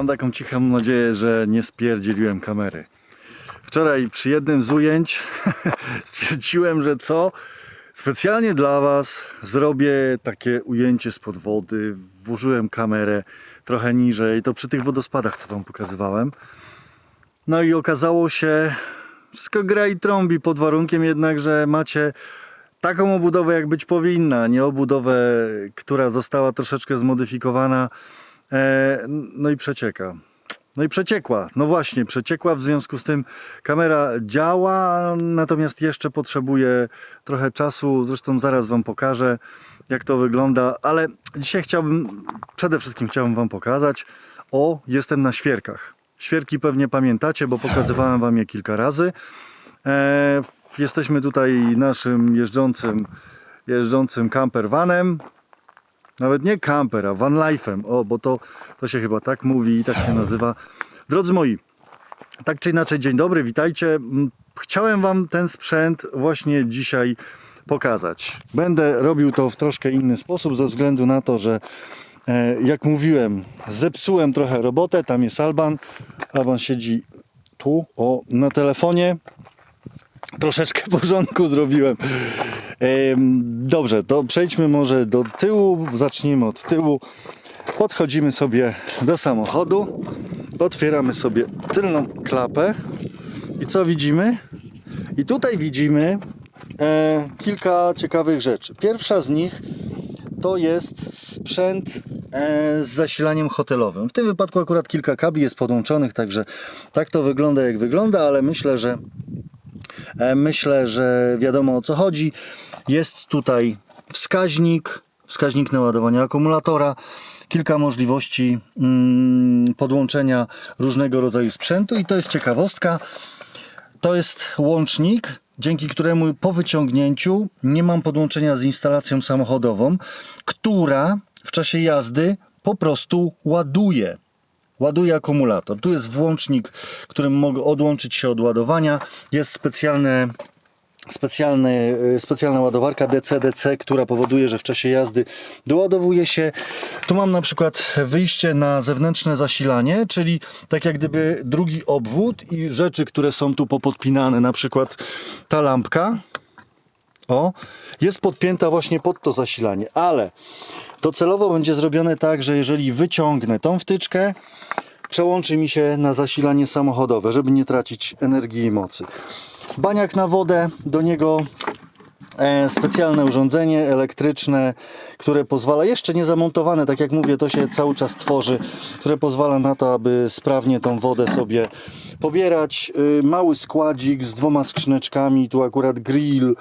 Mam taką cichą nadzieję, że nie spierdzieliłem kamery. Wczoraj przy jednym z ujęć stwierdziłem, że co? Specjalnie dla Was zrobię takie ujęcie spod wody. Włożyłem kamerę trochę niżej. To przy tych wodospadach, co Wam pokazywałem. No i okazało się, wszystko gra i trąbi pod warunkiem jednak, że macie taką obudowę, jak być powinna, nie obudowę, która została troszeczkę zmodyfikowana. E, no i przecieka. No i przeciekła. No właśnie, przeciekła. W związku z tym kamera działa, natomiast jeszcze potrzebuje trochę czasu. Zresztą zaraz Wam pokażę, jak to wygląda. Ale dzisiaj chciałbym, przede wszystkim chciałbym Wam pokazać. O, jestem na świerkach. Świerki pewnie pamiętacie, bo pokazywałem Wam je kilka razy. E, jesteśmy tutaj naszym jeżdżącym, jeżdżącym campervanem. Nawet nie camper, a van life'em. O, bo to, to się chyba tak mówi i tak się nazywa. Drodzy moi, tak czy inaczej, dzień dobry, witajcie. Mm, Chciałem Wam ten sprzęt właśnie dzisiaj pokazać. Będę robił to w troszkę inny sposób, ze względu na to, że e, jak mówiłem, zepsułem trochę robotę. Tam jest Alban. Alban siedzi tu, o, na telefonie troszeczkę porządku zrobiłem. Dobrze, to przejdźmy może do tyłu. Zacznijmy od tyłu. Podchodzimy sobie do samochodu. Otwieramy sobie tylną klapę. I co widzimy? I tutaj widzimy e, kilka ciekawych rzeczy. Pierwsza z nich to jest sprzęt e, z zasilaniem hotelowym. W tym wypadku akurat kilka kabli jest podłączonych, także tak to wygląda jak wygląda, ale myślę, że Myślę, że wiadomo o co chodzi. Jest tutaj wskaźnik, wskaźnik naładowania akumulatora, kilka możliwości mm, podłączenia różnego rodzaju sprzętu i to jest ciekawostka. To jest łącznik, dzięki któremu po wyciągnięciu nie mam podłączenia z instalacją samochodową, która w czasie jazdy po prostu ładuje ładuje akumulator. Tu jest włącznik, którym mogę odłączyć się od ładowania. Jest specjalne, specjalny, specjalna ładowarka DC-DC, która powoduje, że w czasie jazdy doładowuje się. Tu mam na przykład wyjście na zewnętrzne zasilanie, czyli tak jak gdyby drugi obwód i rzeczy, które są tu popodpinane, na przykład ta lampka. O, jest podpięta właśnie pod to zasilanie, ale to celowo będzie zrobione tak, że jeżeli wyciągnę tą wtyczkę, przełączy mi się na zasilanie samochodowe, żeby nie tracić energii i mocy. Baniak na wodę, do niego e, specjalne urządzenie elektryczne, które pozwala, jeszcze nie zamontowane, tak jak mówię, to się cały czas tworzy, które pozwala na to, aby sprawnie tą wodę sobie pobierać. Y, Mały składzik z dwoma skrzyneczkami, tu akurat grill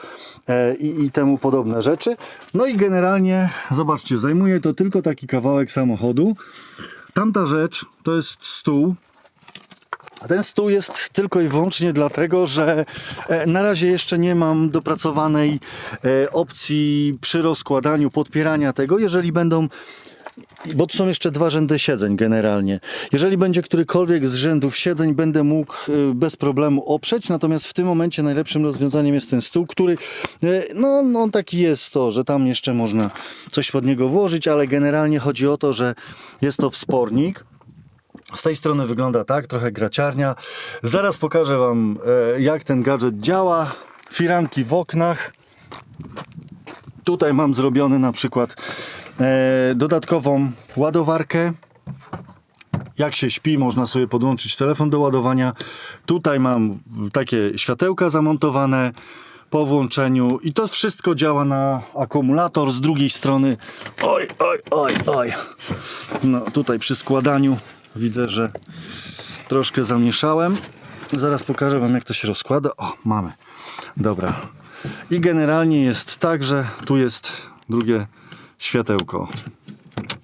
e, i, i temu podobne rzeczy. No i generalnie, zobaczcie, zajmuje to tylko taki kawałek samochodu. Tamta rzecz to jest stół, ten stół jest tylko i wyłącznie dlatego, że e, na razie jeszcze nie mam dopracowanej e, opcji przy rozkładaniu, podpierania tego. Jeżeli będą bo tu są jeszcze dwa rzędy siedzeń generalnie. Jeżeli będzie którykolwiek z rzędów siedzeń, będę mógł y, bez problemu oprzeć, natomiast w tym momencie najlepszym rozwiązaniem jest ten stół, który, y, no, no taki jest to, że tam jeszcze można coś pod niego włożyć, ale generalnie chodzi o to, że jest to wspornik. Z tej strony wygląda tak, trochę graciarnia. Zaraz pokażę Wam, e, jak ten gadżet działa. Firanki w oknach. Tutaj mam zrobiony na przykład e, dodatkową ładowarkę. Jak się śpi, można sobie podłączyć telefon do ładowania. Tutaj mam takie światełka zamontowane po włączeniu i to wszystko działa na akumulator. Z drugiej strony, oj, oj, oj, oj. No tutaj przy składaniu widzę, że troszkę zamieszałem. Zaraz pokażę Wam, jak to się rozkłada. O, mamy. Dobra. I generalnie jest tak, że tu jest drugie światełko.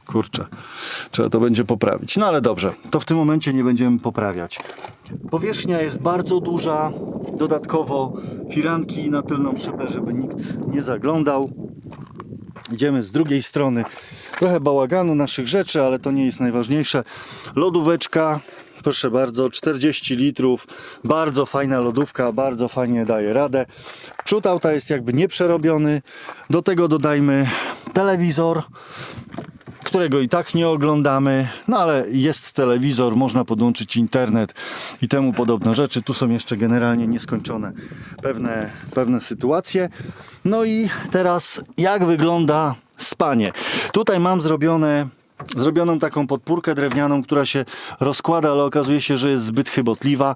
Kurczę, trzeba to będzie poprawić. No ale dobrze, to w tym momencie nie będziemy poprawiać. Powierzchnia jest bardzo duża. Dodatkowo firanki na tylną szybę, żeby nikt nie zaglądał. Idziemy z drugiej strony. Trochę bałaganu naszych rzeczy, ale to nie jest najważniejsze. Lodóweczka, proszę bardzo, 40 litrów. Bardzo fajna lodówka, bardzo fajnie daje radę. Przód auta jest jakby nieprzerobiony. Do tego dodajmy telewizor. którego i tak nie oglądamy, no ale jest telewizor, można podłączyć internet i temu podobne rzeczy. Tu są jeszcze generalnie nieskończone pewne, pewne sytuacje. No i teraz jak wygląda spanie? Tutaj mam zrobione zrobioną taką podpórkę drewnianą, która się rozkłada, ale okazuje się, że jest zbyt chybotliwa.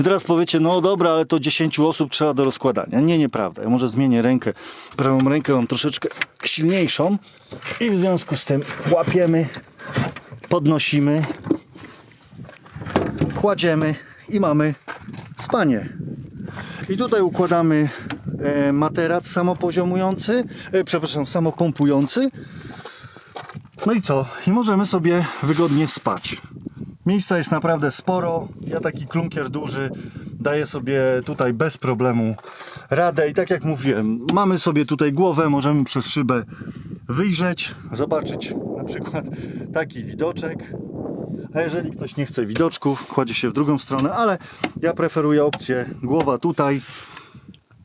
I teraz powiecie, no dobra, ale to 10 osób trzeba do rozkładania. Nie, nieprawda. Ja może zmienię rękę. Prawą rękę mam troszeczkę silniejszą i w związku z tym łapiemy, podnosimy, kładziemy i mamy spanie. I tutaj układamy materac samopoziomujący, e, przepraszam, samopompujący. No i co? I możemy sobie wygodnie spać. Miejsca jest naprawdę sporo. Ja taki klunkier duży daję sobie tutaj bez problemu radę. I tak jak mówiłem, mamy sobie tutaj głowę, możemy przez szybę wyjrzeć, zobaczyć na przykład taki widoczek. A jeżeli ktoś nie chce widoczków, kładzie się w drugą stronę, ale ja preferuję opcję głowa tutaj.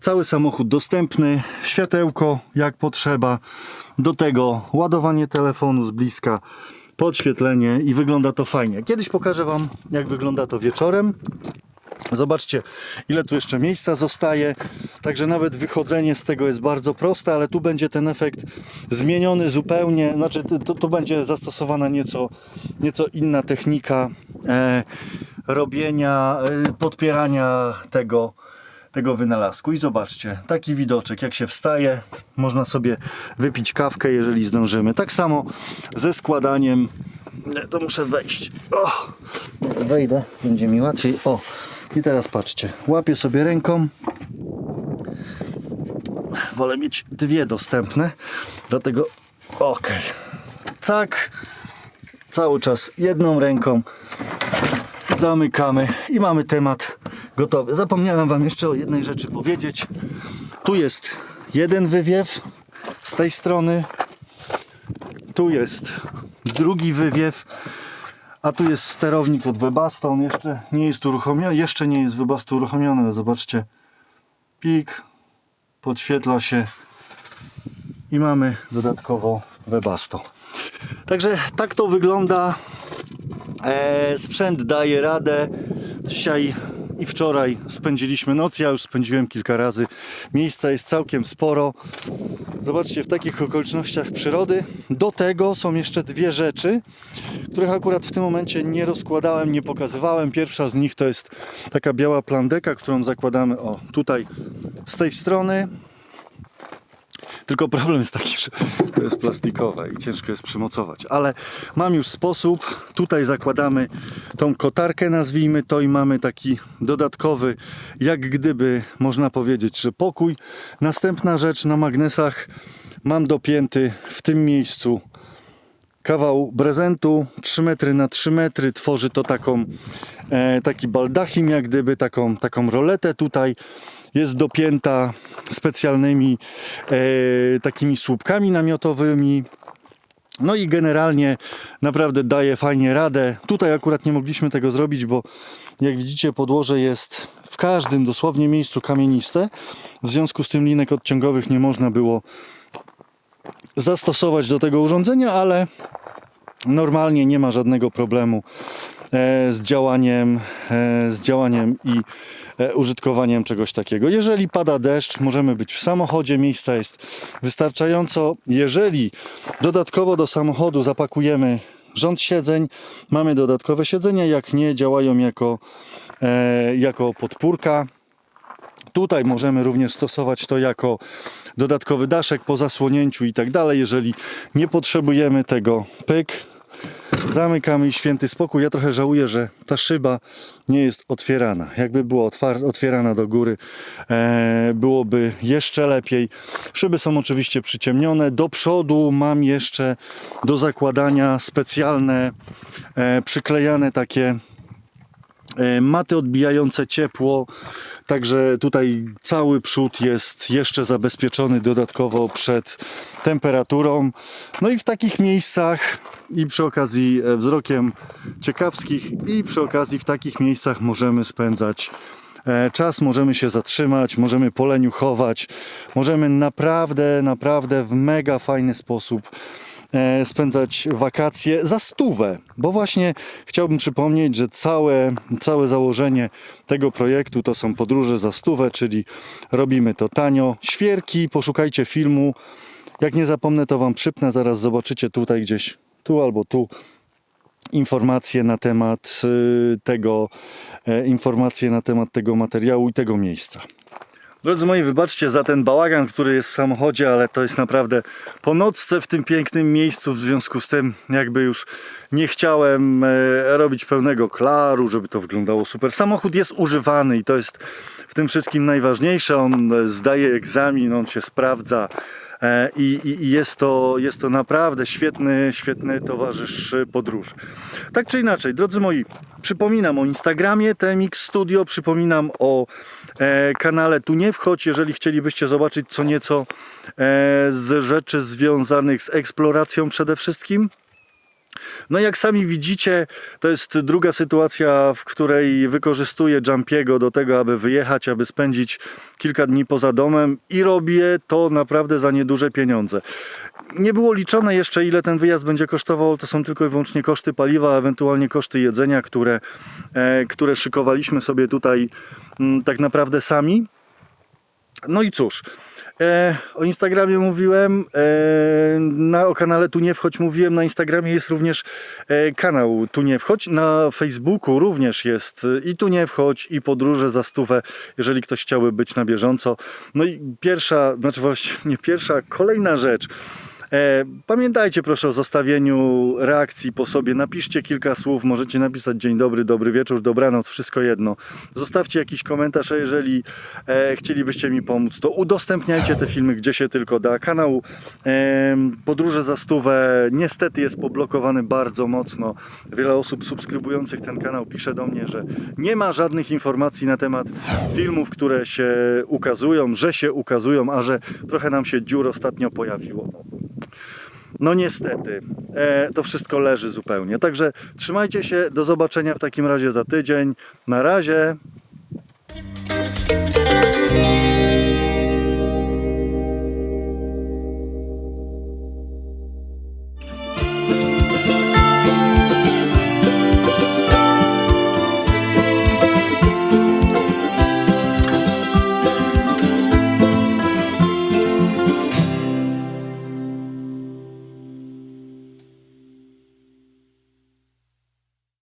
Cały samochód dostępny, światełko jak potrzeba. Do tego ładowanie telefonu z bliska, podświetlenie i wygląda to fajnie. Kiedyś pokażę Wam, jak wygląda to wieczorem. Zobaczcie, ile tu jeszcze miejsca zostaje. Także nawet wychodzenie z tego jest bardzo proste, ale tu będzie ten efekt zmieniony zupełnie. Znaczy, tu, tu będzie zastosowana nieco, nieco inna technika e, robienia, e, podpierania tego tego wynalazku. I zobaczcie, taki widoczek, jak się wstaje, można sobie wypić kawkę, jeżeli zdążymy. Tak samo ze składaniem. Nie, To muszę wejść. O, wejdę, będzie mi łatwiej. O, i teraz patrzcie, łapię sobie ręką. Wolę mieć dwie dostępne, dlatego ok. Tak, cały czas jedną ręką zamykamy i mamy temat gotowy. Zapomniałem Wam jeszcze o jednej rzeczy powiedzieć. Tu jest jeden wywiew z tej strony. Tu jest drugi wywiew. A tu jest sterownik od Webasto. On jeszcze nie jest uruchomiony. Jeszcze nie jest Webasto uruchomiony, ale zobaczcie. Pik. Podświetla się. I mamy dodatkowo Webasto. Także tak to wygląda. E, sprzęt daje radę. Dzisiaj i wczoraj spędziliśmy noc. Ja już spędziłem kilka razy. Miejsca jest całkiem sporo. Zobaczcie, w takich okolicznościach przyrody. Do tego są jeszcze dwie rzeczy, których akurat w tym momencie nie rozkładałem, nie pokazywałem. Pierwsza z nich to jest taka biała plandeka, którą zakładamy o tutaj z tej strony. Tylko problem jest taki, że to jest plastikowe i ciężko jest przymocować. Ale mam już sposób. Tutaj zakładamy tą kotarkę, nazwijmy to, i mamy taki dodatkowy, jak gdyby można powiedzieć, że pokój. Następna rzecz na magnesach mam dopięty w tym miejscu kawał prezentu 3 metry na 3 metry tworzy to taką e, taki baldachim jak gdyby taką, taką roletę tutaj jest dopięta specjalnymi e, takimi słupkami namiotowymi no i generalnie naprawdę daje fajnie radę. Tutaj akurat nie mogliśmy tego zrobić, bo jak widzicie podłoże jest w każdym dosłownie miejscu kamieniste. W związku z tym linek odciągowych nie można było zastosować do tego urządzenia, ale normalnie nie ma żadnego problemu e, z działaniem, e, z działaniem i e, użytkowaniem czegoś takiego. Jeżeli pada deszcz, możemy być w samochodzie, miejsca jest wystarczająco. Jeżeli dodatkowo do samochodu zapakujemy rząd siedzeń, mamy dodatkowe siedzenia, jak nie działają jako, jako podpórka. Tutaj możemy również stosować to jako dodatkowy daszek po zasłonięciu i tak dalej. Jeżeli nie potrzebujemy tego, pyk, zamykamy i święty spokój. Ja trochę żałuję, że ta szyba nie jest otwierana. Jakby była otwierana do góry, e, byłoby jeszcze lepiej. Szyby są oczywiście przyciemnione. Do przodu mam jeszcze do zakładania specjalne, e, przyklejane takie e, maty odbijające ciepło. Także tutaj cały przód jest jeszcze zabezpieczony dodatkowo przed temperaturą. No i w takich miejscach i przy okazji e, wzrokiem ciekawskich i przy okazji w takich miejscach możemy spędzać e, czas, możemy się zatrzymać, możemy poleniuchować, możemy naprawdę, naprawdę w mega fajny sposób spędzać wakacje za stówę. Bo właśnie chciałbym przypomnieć, że całe, całe założenie tego projektu to są podróże za stówę, czyli robimy to tanio. Świerki, poszukajcie filmu. Jak nie zapomnę, to wam przypnę, zaraz zobaczycie tutaj gdzieś, tu albo tu informacje na temat y, tego, e, informacje na temat tego materiału i tego miejsca. Drodzy moi, wybaczcie za ten bałagan, który jest w samochodzie, ale to jest naprawdę po nocce w tym pięknym miejscu, w związku z tym jakby już nie chciałem e, robić pełnego klaru, żeby to wyglądało super. Samochód jest używany i to jest w tym wszystkim najważniejsze. On e, zdaje egzamin, on się sprawdza. E, I, i, jest, to, jest to naprawdę świetny, świetny towarzysz podróży. Tak czy inaczej, drodzy moi, przypominam o Instagramie TMX Studio, przypominam o e, kanale Tu Nie Wchodź, jeżeli chcielibyście zobaczyć co nieco e, z rzeczy związanych z eksploracją przede wszystkim. No jak sami widzicie, to jest druga sytuacja, w której wykorzystuję Jumpiego do tego, aby wyjechać, aby spędzić kilka dni poza domem i robię to naprawdę za nieduże pieniądze. Nie było liczone jeszcze, ile ten wyjazd będzie kosztował, to są tylko i wyłącznie koszty paliwa, ewentualnie koszty jedzenia, które, e, które szykowaliśmy sobie tutaj mm, tak naprawdę sami. No i cóż, e, o Instagramie mówiłem, e, na, o kanale Tu Nie Wchodź mówiłem, na Instagramie jest również e, kanał Tu Nie Wchodź, na Facebooku również jest e, i Tu Nie Wchodź i Podróże za stówę, jeżeli ktoś chciałby być na bieżąco. No i pierwsza, znaczy właściwie nie pierwsza, kolejna rzecz. E, Pamiętajcie proszę o zostawieniu reakcji po sobie. Napiszcie kilka słów. Możecie napisać dzień dobry, dobry wieczór, dobranoc, wszystko jedno. Zostawcie jakiś komentarz, a jeżeli e, chcielibyście mi pomóc, to udostępniajcie te filmy gdzie się tylko da. Kanał e, Podróże za stówę niestety jest poblokowany bardzo mocno. Wiele osób subskrybujących ten kanał pisze do mnie, że nie ma żadnych informacji na temat filmów, które się ukazują, że się ukazują, a że trochę nam się dziur ostatnio pojawiło no niestety, e, to wszystko leży zupełnie. Także trzymajcie się, do zobaczenia w takim razie za tydzień. Na razie.